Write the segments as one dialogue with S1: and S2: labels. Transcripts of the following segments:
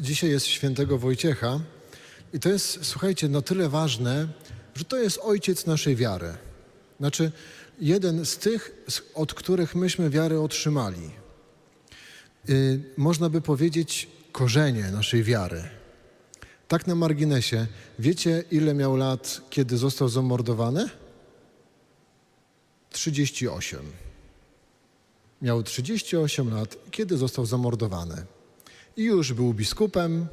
S1: Dzisiaj jest świętego Wojciecha i to jest, słuchajcie, no tyle ważne, że to jest ojciec naszej wiary. Znaczy, jeden z tych, od których myśmy wiarę otrzymali. Y, można by powiedzieć, korzenie naszej wiary. Tak na marginesie, wiecie ile miał lat, kiedy został zamordowany? 38. Miał 38 lat, kiedy został zamordowany. I już był biskupem,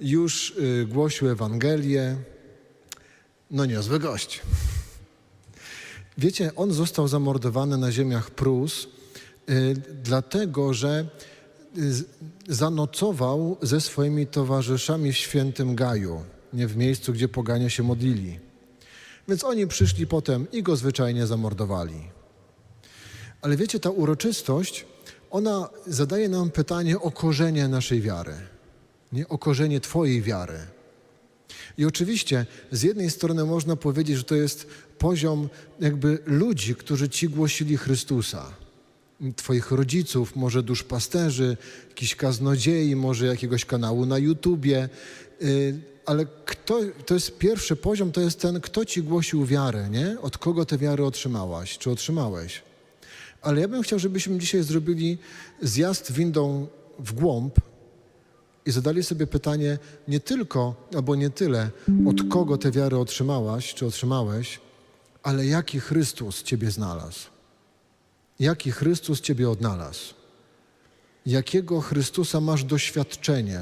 S1: już y, głosił Ewangelię. No niezły gość. Wiecie, on został zamordowany na ziemiach Prus, y, dlatego że y, zanocował ze swoimi towarzyszami w świętym Gaju, nie w miejscu, gdzie poganie się modlili. Więc oni przyszli potem i go zwyczajnie zamordowali. Ale wiecie, ta uroczystość, ona zadaje nam pytanie o korzenie naszej wiary, nie o korzenie Twojej wiary. I oczywiście z jednej strony można powiedzieć, że to jest poziom jakby ludzi, którzy Ci głosili Chrystusa. Twoich rodziców, może duszpasterzy, jakichś kaznodziei, może jakiegoś kanału na YouTubie. Y, Ale kto, to jest pierwszy poziom, to jest ten, kto Ci głosił wiarę, nie? Od kogo tę wiarę otrzymałaś, czy otrzymałeś. Ale ja bym chciał, żebyśmy dzisiaj zrobili zjazd windą w głąb i zadali sobie pytanie nie tylko, albo nie tyle, od kogo tę wiarę otrzymałaś, czy otrzymałeś, ale jaki Chrystus Ciebie znalazł. Jaki Chrystus Ciebie odnalazł. Jakiego Chrystusa masz doświadczenie,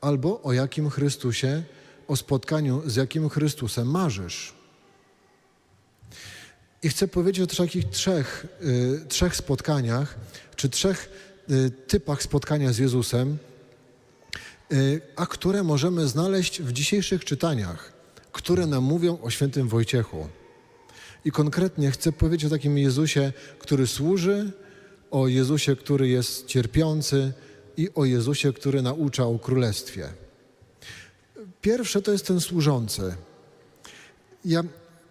S1: albo o jakim Chrystusie, o spotkaniu z jakim Chrystusem marzysz. I chcę powiedzieć o takich trzech, y, trzech spotkaniach, czy trzech y, typach spotkania z Jezusem, y, a które możemy znaleźć w dzisiejszych czytaniach, które nam mówią o świętym Wojciechu. I konkretnie chcę powiedzieć o takim Jezusie, który służy, o Jezusie, który jest cierpiący i o Jezusie, który naucza o królestwie. Pierwsze to jest ten służący. Ja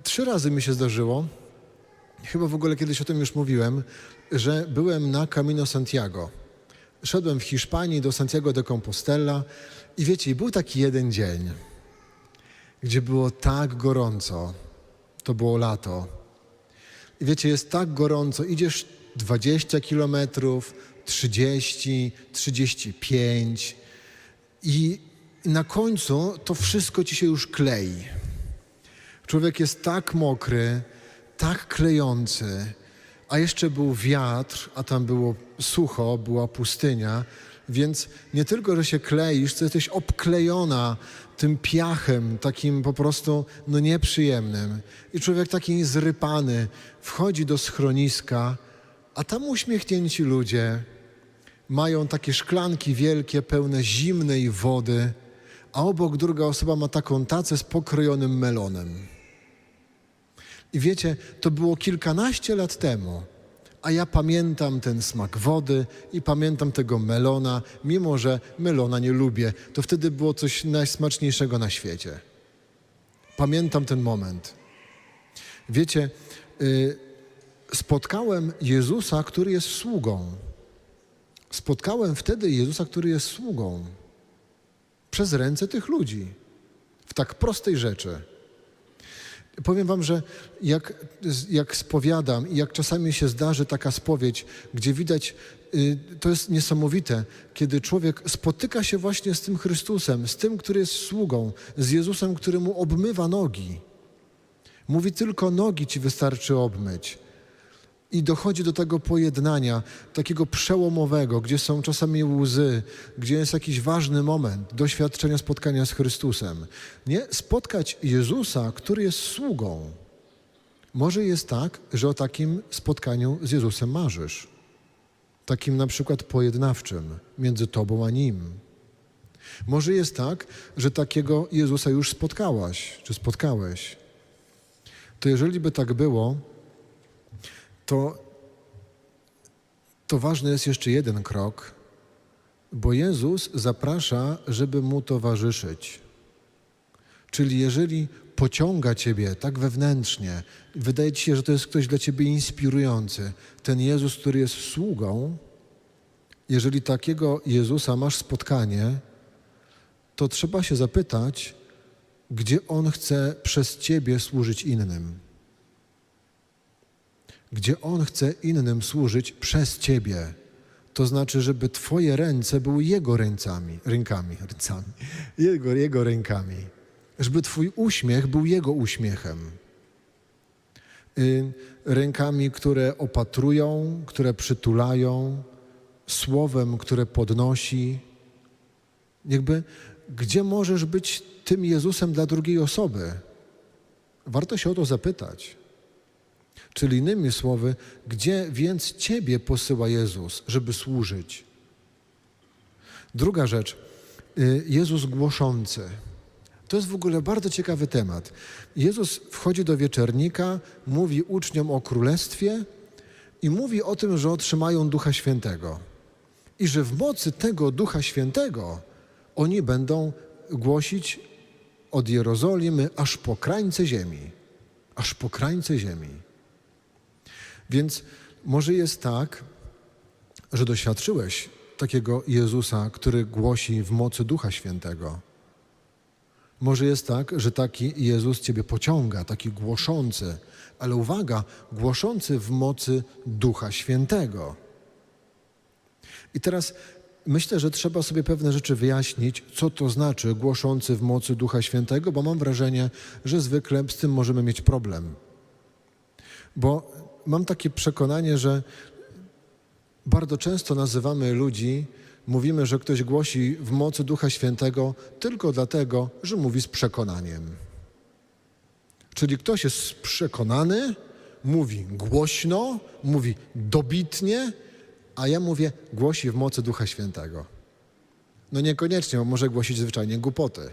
S1: trzy razy mi się zdarzyło, chyba w ogóle kiedyś o tym już mówiłem, że byłem na Camino Santiago. Szedłem w Hiszpanii do Santiago de Compostela i wiecie, był taki jeden dzień, gdzie było tak gorąco. To było lato. I wiecie, jest tak gorąco, idziesz 20 kilometrów, 30, 35 i na końcu to wszystko ci się już klei. Człowiek jest tak mokry, tak klejący, a jeszcze był wiatr, a tam było sucho, była pustynia, więc nie tylko, że się kleisz, to jesteś obklejona tym piachem, takim po prostu no nieprzyjemnym. I człowiek taki zrypany wchodzi do schroniska, a tam uśmiechnięci ludzie mają takie szklanki wielkie, pełne zimnej wody, a obok druga osoba ma taką tacę z pokrojonym melonem. I wiecie, to było kilkanaście lat temu, a ja pamiętam ten smak wody i pamiętam tego melona, mimo że melona nie lubię. To wtedy było coś najsmaczniejszego na świecie. Pamiętam ten moment. Wiecie, y, spotkałem Jezusa, który jest sługą. Spotkałem wtedy Jezusa, który jest sługą. Przez ręce tych ludzi. W tak prostej rzeczy. Powiem wam, że jak, jak spowiadam i jak czasami się zdarzy taka spowiedź, gdzie widać, y, to jest niesamowite, kiedy człowiek spotyka się właśnie z tym Chrystusem, z tym, który jest sługą, z Jezusem, który mu obmywa nogi. Mówi tylko nogi ci wystarczy obmyć. I dochodzi do tego pojednania, takiego przełomowego, gdzie są czasami łzy, gdzie jest jakiś ważny moment doświadczenia spotkania z Chrystusem. Nie spotkać Jezusa, który jest sługą. Może jest tak, że o takim spotkaniu z Jezusem marzysz. Takim na przykład pojednawczym między tobą a nim. Może jest tak, że takiego Jezusa już spotkałaś, czy spotkałeś. To jeżeli by tak było, to, to ważny jest jeszcze jeden krok, bo Jezus zaprasza, żeby mu towarzyszyć. Czyli jeżeli pociąga ciebie tak wewnętrznie, wydaje ci się, że to jest ktoś dla ciebie inspirujący, ten Jezus, który jest sługą, jeżeli takiego Jezusa masz spotkanie, to trzeba się zapytać, gdzie On chce przez Ciebie służyć innym. Gdzie On chce innym służyć przez Ciebie. To znaczy, żeby Twoje ręce były Jego ręcami, rękami, ręcami, Jego, Jego rękami. Żeby Twój uśmiech był Jego uśmiechem. Y, Rękami, które opatrują, które przytulają, słowem, które podnosi. Jakby, gdzie możesz być tym Jezusem dla drugiej osoby? Warto się o to zapytać. Czyli innymi słowy, gdzie więc Ciebie posyła Jezus, żeby służyć? Druga rzecz, y, Jezus głoszący. To jest w ogóle bardzo ciekawy temat. Jezus wchodzi do wieczernika, mówi uczniom o królestwie i mówi o tym, że otrzymają Ducha Świętego. I że w mocy tego Ducha Świętego oni będą głosić od Jerozolimy aż po krańce ziemi. Aż po krańce ziemi. Więc może jest tak, że doświadczyłeś takiego Jezusa, który głosi w mocy Ducha Świętego. Może jest tak, że taki Jezus Ciebie pociąga, taki głoszący, ale uwaga, głoszący w mocy Ducha Świętego. I teraz myślę, że trzeba sobie pewne rzeczy wyjaśnić, co to znaczy głoszący w mocy Ducha Świętego, bo mam wrażenie, że zwykle z tym możemy mieć problem. Bo mam takie przekonanie, że bardzo często nazywamy ludzi, mówimy, że ktoś głosi w mocy Ducha Świętego tylko dlatego, że mówi z przekonaniem. Czyli ktoś jest przekonany, mówi głośno, mówi dobitnie, a ja mówię, głosi w mocy Ducha Świętego. No niekoniecznie, bo może głosić zwyczajnie głupoty.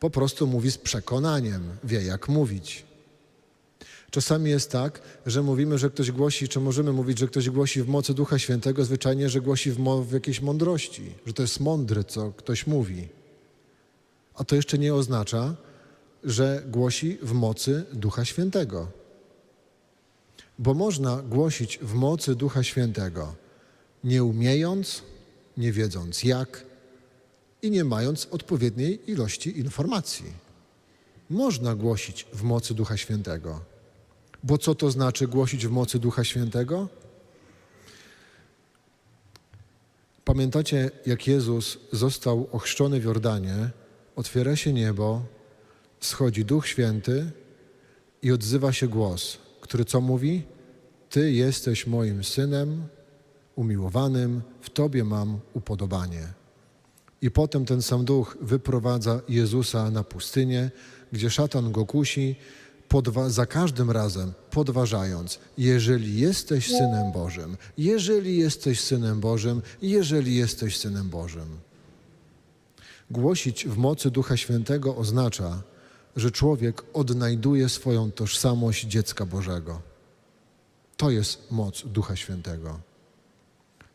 S1: Po prostu mówi z przekonaniem, wie jak mówić. Czasami jest tak, że mówimy, że ktoś głosi, czy możemy mówić, że ktoś głosi w mocy Ducha Świętego, zwyczajnie, że głosi w, w jakiejś mądrości, że to jest mądry, co ktoś mówi. A to jeszcze nie oznacza, że głosi w mocy Ducha Świętego. Bo można głosić w mocy Ducha Świętego, nie umiejąc, nie wiedząc jak i nie mając odpowiedniej ilości informacji. Można głosić w mocy Ducha Świętego. Bo co to znaczy głosić w mocy Ducha Świętego? Pamiętacie, jak Jezus został ochrzczony w Jordanie, otwiera się niebo, schodzi Duch Święty i odzywa się głos, który co mówi? Ty jesteś moim synem umiłowanym, w Tobie mam upodobanie. I potem ten sam duch wyprowadza Jezusa na pustynię, gdzie szatan go kusi, podwa- za każdym razem podważając, jeżeli jesteś synem Bożym, jeżeli jesteś synem Bożym, jeżeli jesteś synem Bożym. Głosić w mocy Ducha Świętego oznacza, że człowiek odnajduje swoją tożsamość dziecka Bożego. To jest moc Ducha Świętego.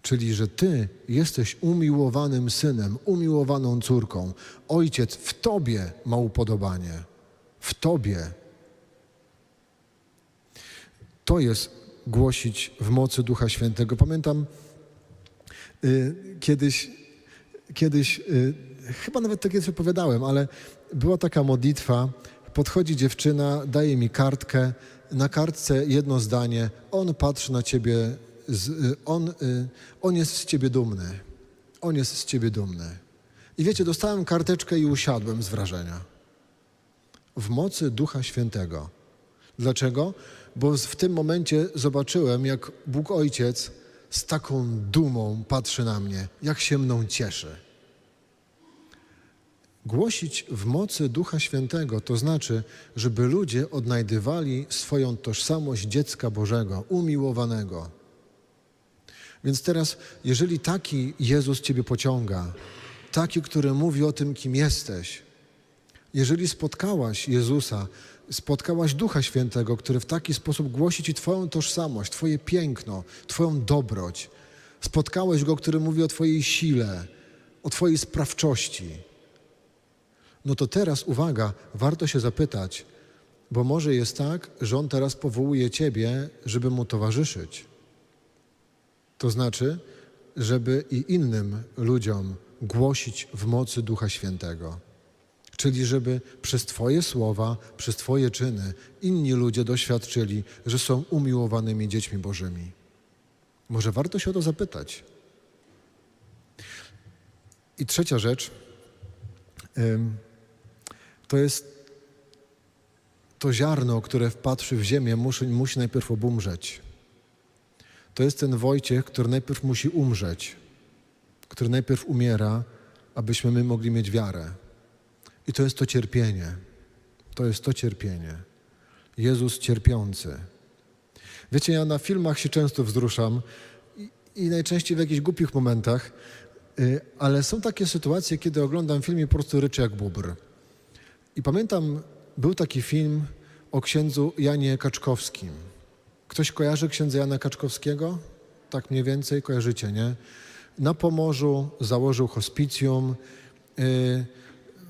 S1: Czyli, że Ty jesteś umiłowanym synem, umiłowaną córką. Ojciec w Tobie ma upodobanie. W Tobie. To jest głosić w mocy Ducha Świętego. Pamiętam y, kiedyś, kiedyś y, chyba nawet to kiedyś opowiadałem, ale była taka modlitwa. Podchodzi dziewczyna, daje mi kartkę. Na kartce jedno zdanie. On patrzy na ciebie, z, y, on, on jest z ciebie dumny. On jest z ciebie dumny. I wiecie, dostałem karteczkę i usiadłem z wrażenia. W mocy Ducha Świętego. Dlaczego? Bo w tym momencie zobaczyłem, jak Bóg Ojciec z taką dumą patrzy na mnie, jak się mną cieszy. Głosić w mocy Ducha Świętego to znaczy, żeby ludzie odnajdywali swoją tożsamość dziecka Bożego, umiłowanego. Więc teraz, jeżeli taki Jezus Ciebie pociąga, taki, który mówi o tym, kim jesteś, jeżeli spotkałaś Jezusa, spotkałaś Ducha Świętego, który w taki sposób głosi Ci Twoją tożsamość, Twoje piękno, Twoją dobroć, spotkałeś Go, który mówi o Twojej sile, o Twojej sprawczości, no to teraz uwaga, warto się zapytać, bo może jest tak, że On teraz powołuje Ciebie, żeby Mu towarzyszyć. To znaczy, żeby i innym ludziom głosić w mocy Ducha Świętego. Czyli żeby przez Twoje słowa, przez Twoje czyny inni ludzie doświadczyli, że są umiłowanymi dziećmi Bożymi. Może warto się o to zapytać. I trzecia rzecz to jest to ziarno, które wpatrzy w ziemię, musi, musi najpierw obumrzeć. To jest ten Wojciech, który najpierw musi umrzeć, który najpierw umiera, abyśmy my mogli mieć wiarę. I to jest to cierpienie. To jest to cierpienie. Jezus cierpiący. Wiecie, ja na filmach się często wzruszam i, i najczęściej w jakichś głupich momentach, y, ale są takie sytuacje, kiedy oglądam film i po prostu ryczę jak bubr. I pamiętam, był taki film o księdzu Janie Kaczkowskim. Ktoś kojarzy księdza Jana Kaczkowskiego? Tak mniej więcej kojarzycie, nie? Na Pomorzu założył hospicjum y,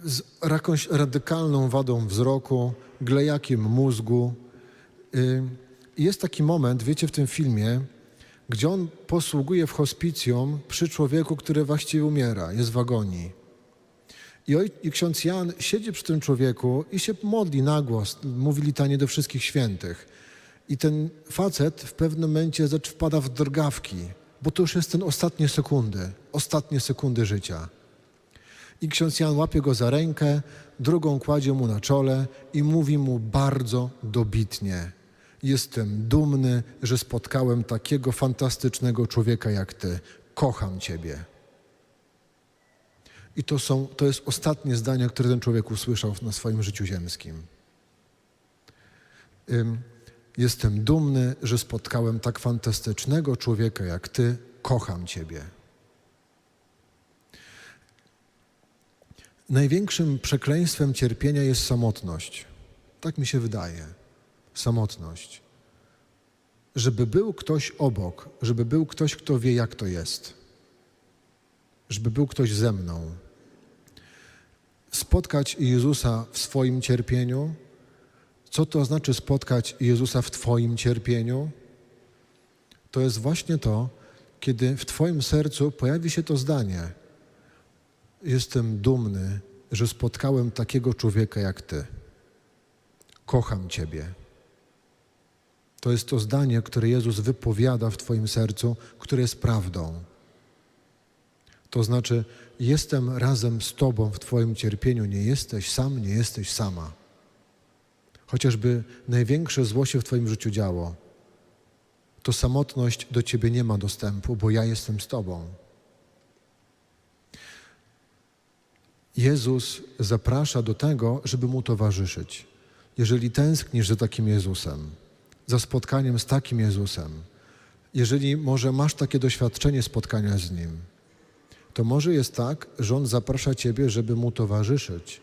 S1: z jakąś radykalną wadą wzroku, glejakiem mózgu. Y, jest taki moment, wiecie, w tym filmie, gdzie on posługuje w hospicjum przy człowieku, który właściwie umiera, jest w agonii. I, oj, I ksiądz Jan siedzi przy tym człowieku i się modli na głos, mówi litanie do wszystkich świętych. I ten facet w pewnym momencie wpada w drgawki, bo to już jest ten ostatnie sekundy, ostatnie sekundy życia. I ksiądz Jan łapie go za rękę, drugą kładzie mu na czole i mówi mu bardzo dobitnie: Jestem dumny, że spotkałem takiego fantastycznego człowieka jak ty. Kocham ciebie. I to, są, to jest ostatnie zdanie, które ten człowiek usłyszał na swoim życiu ziemskim. Jestem dumny, że spotkałem tak fantastycznego człowieka jak ty. Kocham ciebie. Największym przekleństwem cierpienia jest samotność. Tak mi się wydaje. Samotność. Żeby był ktoś obok, żeby był ktoś, kto wie, jak to jest. Żeby był ktoś ze mną. Spotkać Jezusa w swoim cierpieniu. Co to znaczy spotkać Jezusa w Twoim cierpieniu? To jest właśnie to, kiedy w Twoim sercu pojawi się to zdanie – Jestem dumny, że spotkałem takiego człowieka jak Ty. Kocham Ciebie. To jest to zdanie, które Jezus wypowiada w Twoim sercu, które jest prawdą. To znaczy, jestem razem z Tobą w Twoim cierpieniu, nie jesteś sam, nie jesteś sama. Chociażby największe zło się w Twoim życiu działo, to samotność do Ciebie nie ma dostępu, bo ja jestem z Tobą. Jezus zaprasza do tego, żeby mu towarzyszyć. Jeżeli tęsknisz za takim Jezusem, za spotkaniem z takim Jezusem, jeżeli może masz takie doświadczenie spotkania z Nim, to może jest tak, że On zaprasza Ciebie, żeby Mu towarzyszyć.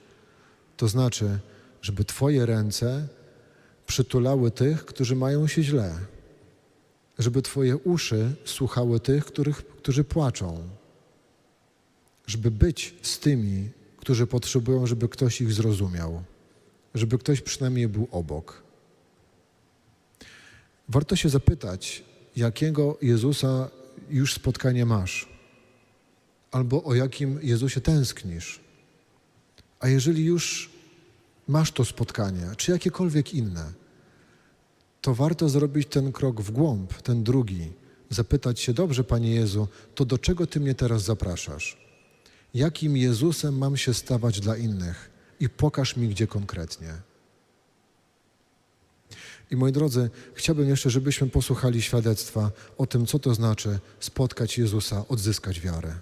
S1: To znaczy, żeby Twoje ręce przytulały tych, którzy mają się źle, żeby Twoje uszy słuchały tych, których, którzy płaczą, żeby być z tymi, którzy potrzebują, żeby ktoś ich zrozumiał, żeby ktoś przynajmniej był obok. Warto się zapytać, jakiego Jezusa już spotkanie masz, albo o jakim Jezusie tęsknisz. A jeżeli już masz to spotkanie, czy jakiekolwiek inne, to warto zrobić ten krok w głąb, ten drugi, zapytać się: Dobrze, Panie Jezu, to do czego Ty mnie teraz zapraszasz? Jakim Jezusem mam się stawać dla innych i pokaż mi, gdzie konkretnie. I moi drodzy, chciałbym jeszcze, żebyśmy posłuchali świadectwa o tym, co to znaczy spotkać Jezusa, odzyskać wiarę.